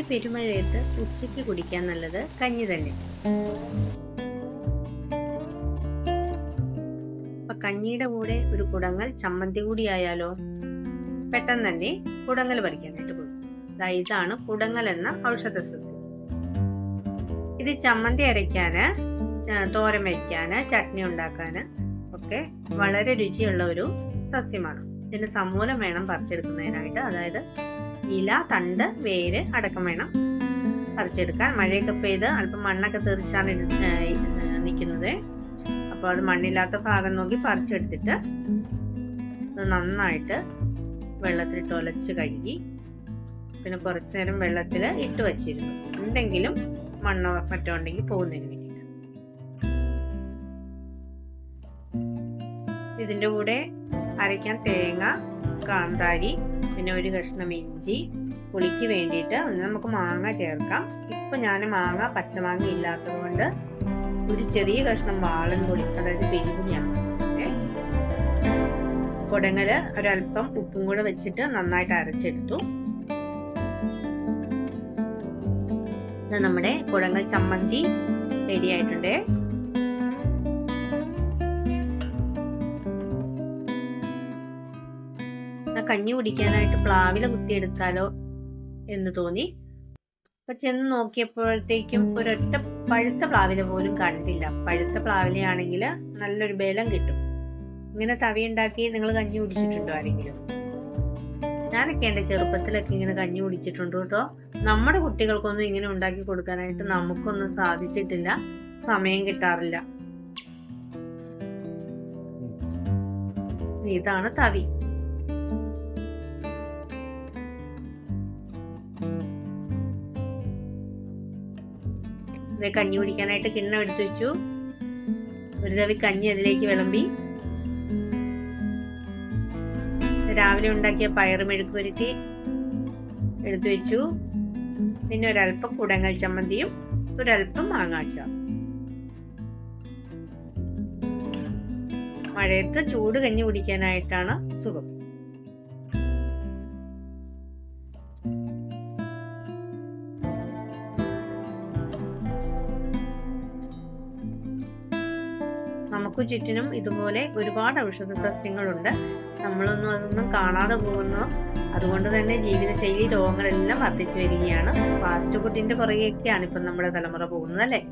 പെരുമഴയത്ത് ഉച്ചയ്ക്ക് കുടിക്കാൻ നല്ലത് കഞ്ഞി തന്നെ. അപ്പൊ കഞ്ഞിയുടെ കൂടെ ഒരു കുടങ്ങൽ ചമ്മന്തി കൂടി ആയാലോ? പെട്ടെന്ന് തന്നെ കുടങ്ങൽ പറിക്കാനായിട്ട് ദാ ഇതാണ് കുടങ്ങൽ എന്ന ഔഷധ സസ്യം. ഇത് ചമ്മന്തി അരയ്ക്കാന് തോരം തോരൻ വയ്ക്കാന് ചട്നി ഉണ്ടാക്കാന് ഒക്കെ വളരെ രുചിയുള്ള ഒരു സസ്യമാണ്. ഇതിന് സമൂലം വേണം പറിച്ചെടുക്കുന്നതിനായിട്ട്. അതായത് ഇല തണ്ട് വേര് അടക്കം വേണം പറിച്ചെടുക്കാൻ. മഴയൊക്കെ പെയ്ത് അല്പം മണ്ണൊക്കെ തെറിച്ചാണ് നിൽക്കുന്നത് അപ്പോൾ അത് മണ്ണില്ലാത്ത ഭാഗം നോക്കി പറിച്ചെടുത്തിട്ട് നന്നായിട്ട് വെള്ളത്തിലിട്ട് ഒലച്ച് കഴുകി പിന്നെ കുറച്ച് നേരം വെള്ളത്തിൽ ഇട്ട് വച്ചിരുന്നു. എന്തെങ്കിലും മണ്ണോ മറ്റോ ഉണ്ടെങ്കിൽ പോകുന്നതിന് വേണ്ടിയിട്ട്. ഇതിന്റെ കൂടെ അരയ്ക്കാൻ തേങ്ങ കാന്താരി പിന്നെ ഒരു കഷ്ണം ഇഞ്ചി പുളിക്ക് വേണ്ടിയിട്ട് നമുക്ക് മാങ്ങ ചേർക്കാം. ഇപ്പം ഞാൻ മാങ്ങ പച്ചമാങ്ങ ഇല്ലാത്തത് കൊണ്ട് ഒരു ചെറിയ കഷ്ണം വാളൻ പുളി അതായത് പെരുപുളിയാണ് ഏ. കുടങ്ങൽ ഒരല്പം ഉപ്പും കൂടെ വെച്ചിട്ട് നന്നായിട്ട് അരച്ചെടുത്തു. നമ്മുടെ കുടങ്ങൽ ചമ്മന്തി റെഡി ആയിട്ടുണ്ട്. കഞ്ഞി കുടിക്കാനായിട്ട് പ്ലാവില കുത്തിയെടുത്താലോ എന്ന് തോന്നി. അപ്പൊ ചെന്ന് നോക്കിയപ്പോഴത്തേക്കും ഒരൊറ്റ പഴുത്ത പ്ലാവില പോലും കണ്ടില്ല. പഴുത്ത പ്ലാവിലയാണെങ്കിൽ നല്ലൊരു ബലം കിട്ടും. ഇങ്ങനെ തവി ഉണ്ടാക്കി നിങ്ങൾ കഞ്ഞി കുടിച്ചിട്ടുണ്ടോ ആരെങ്കിലും? ഞാനൊക്കെ എന്റെ ചെറുപ്പത്തിലൊക്കെ ഇങ്ങനെ കഞ്ഞി കുടിച്ചിട്ടുണ്ട് കേട്ടോ. നമ്മുടെ കുട്ടികൾക്കൊന്നും ഇങ്ങനെ ഉണ്ടാക്കി കൊടുക്കാനായിട്ട് നമുക്കൊന്നും സാധിച്ചിട്ടില്ല. സമയം കിട്ടാറില്ല. ഇതാണ് തവി. ദേ കഞ്ഞി കുടിക്കാനായിട്ട് കിണ്ണം എടുത്തു വെച്ചു. ഒരു തവി കഞ്ഞി അതിലേക്ക് വിളമ്പി. രാവിലെ ഉണ്ടാക്കിയ പയറ് മെഴുക്ക് പുരട്ടി എടുത്തു വെച്ചു. പിന്നെ ഒരല്പം കുടങ്ങൽ ചമ്മന്തിയും ഒരല്പം മാങ്ങാച്ച മഴയത്ത് ചൂട് കഞ്ഞി കുടിക്കാനായിട്ടാണ് സുഖം. നമുക്ക് ചുറ്റിനും ഇതുപോലെ ഒരുപാട് ഔഷധ സസ്യങ്ങളുണ്ട്. നമ്മളൊന്നും അതൊന്നും കാണാതെ പോകുന്നു. അതുകൊണ്ട് തന്നെ ജീവിതശൈലി രോഗങ്ങളെല്ലാം വർദ്ധിച്ചു വരികയാണ്. ഫാസ്റ്റ് ഫുഡിന്റെ പുറകെയൊക്കെയാണ് ഇപ്പം നമ്മുടെ തലമുറ പോകുന്നത് അല്ലേ?